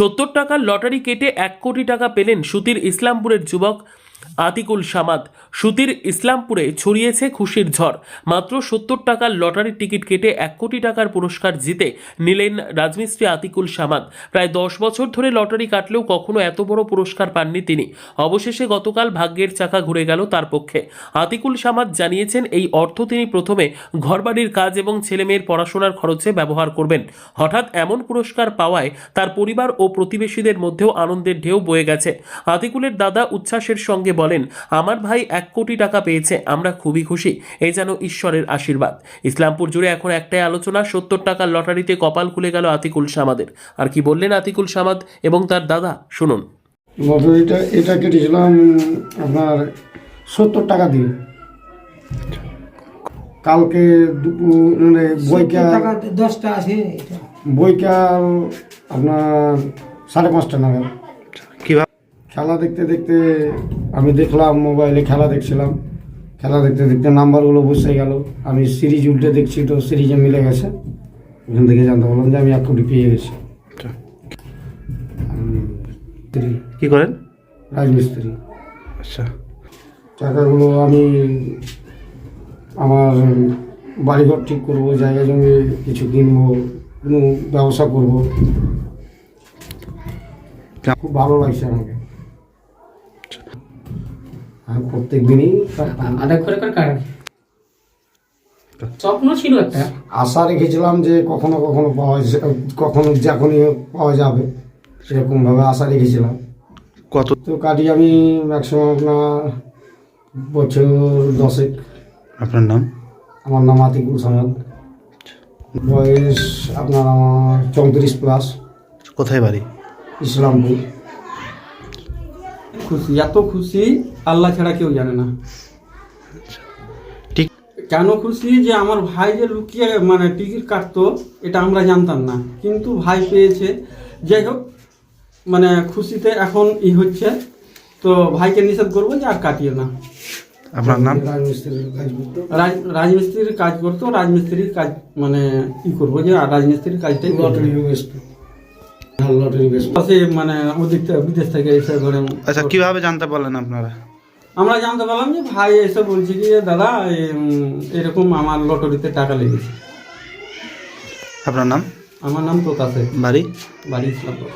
সত্তর টাকার লটারি কেটে এক কোটি টাকা পেলেন সুতির ইসলামপুরের যুবক আতিকুল সামাদ, সুতির ইসলামপুরে ছড়িয়েছে খুশির ঝড়। মাত্র সত্তর টাকার লটারির টিকিট কেটে এক কোটি টাকার পুরস্কার জিতে নিলেন রাজমিস্ত্রি আতিকুল সামাদ। প্রায় দশ বছর ধরে লটারি কাটলেও কখনো এত বড় পুরস্কার পাননি তিনি। অবশেষে গতকাল ভাগ্যের চাকা ঘুরে গেল তার পক্ষে। আতিকুল সামাদ জানিয়েছেন, এই অর্থ তিনি প্রথমে ঘরবাড়ির কাজ এবং ছেলেমেয়ের পড়াশোনার খরচে ব্যবহার করবেন। হঠাৎ এমন পুরস্কার পাওয়ায় তার পরিবার ও প্রতিবেশীদের মধ্যেও আনন্দের ঢেউ বয়ে গেছে। আতিকুলের দাদা উচ্ছ্বাসের সঙ্গে বলেন আমার ভাই এক কোটি টাকা পেয়েছে আমরা খুবই খুশি। এই যেন ঈশ্বরের আশীর্বাদ। ইসলামপুর জুড়ে এখন একটাই আলোচনা সত্তর টাকার লটারিতে কপাল খুলে গেল আতিকুল সামাদের। আর কি বললেন আতিকুল সামাদ এবং তার দাদা? শুনুন। লটারিটা এটা কেটেছিলাম আপনার সত্তর টাকা দিয়ে। কালকে মানে বইকা দশটা আছে বইকাল আপনার সাড়ে পাঁচটা নাগাদ। খেলা দেখতে দেখতে আমি দেখলাম মোবাইলে খেলা দেখছিলাম। খেলা দেখতে দেখতে নাম্বারগুলো বসে গেল। আমি সিরিজ উল্টে দেখছি তো সিরিজে মিলে গেছে। ওখান থেকে জানতে পারলাম যে আমি এক কোটি পেয়ে গেছি। স্ত্রী। কি করেন? রাজমিস্ত্রি। আচ্ছা। টাকাগুলো আমি আমার বাড়িঘর ঠিক করব জায়গা জমি কিছু কিনবো কোনো ব্যবসা করব। খুব ভালো লাগছে আমাকে। আর প্রত্যেক দিনই। করে করে স্বপ্ন ছিল একটা। আশা রেখেছিলাম যে কখনো কখনো পাওয়া কখনো যখনই পাওয়া যাবে সেরকমভাবে আশা রেখেছিলাম। কত? তো কাটি আমি ম্যাক্সিমাম আপনার বছর দশেক। আপনার নাম? আমার নাম আতিকুল সামাদ। বয়স আপনার আমার চৌত্রিশ প্লাস। কোথায় বাড়ি? ইসলামপুর। খুশি এত খুশি আল্লাহ ছাড়া কেউ জানে না। ঠিক। কেন খুশি? যে আমার ভাই যে লুকিয়ে মানে টিকিট কাটতো এটা আমরা জানতাম না। কিন্তু ভাই পেয়েছে। যাই হোক মানে খুশিতে এখন ই হচ্ছে। তো ভাইকে নিষেধ করব যে আর কাটিয়ে না। আপনার নাম? রাজমিস্ত্রির কাজ করতো রাজমিস্ত্রির কাজ করতো রাজমিস্ত্রির কাজ মানে ই করব যে রাজমিস্ত্রির কাজটাই মানে ওদিক থেকে বিদেশ থেকে এসে ঘরে আচ্ছা কীভাবে জানতে পারলেন আপনারা? আমরা জানতে পারলাম যে ভাই এসে বলছে কি দাদা এরকম আমার লটারিতে টাকা লেগেছে। আপনার নাম? আমার নাম প্রকাশে। বাড়ি? বাড়ি ইসলামপুর।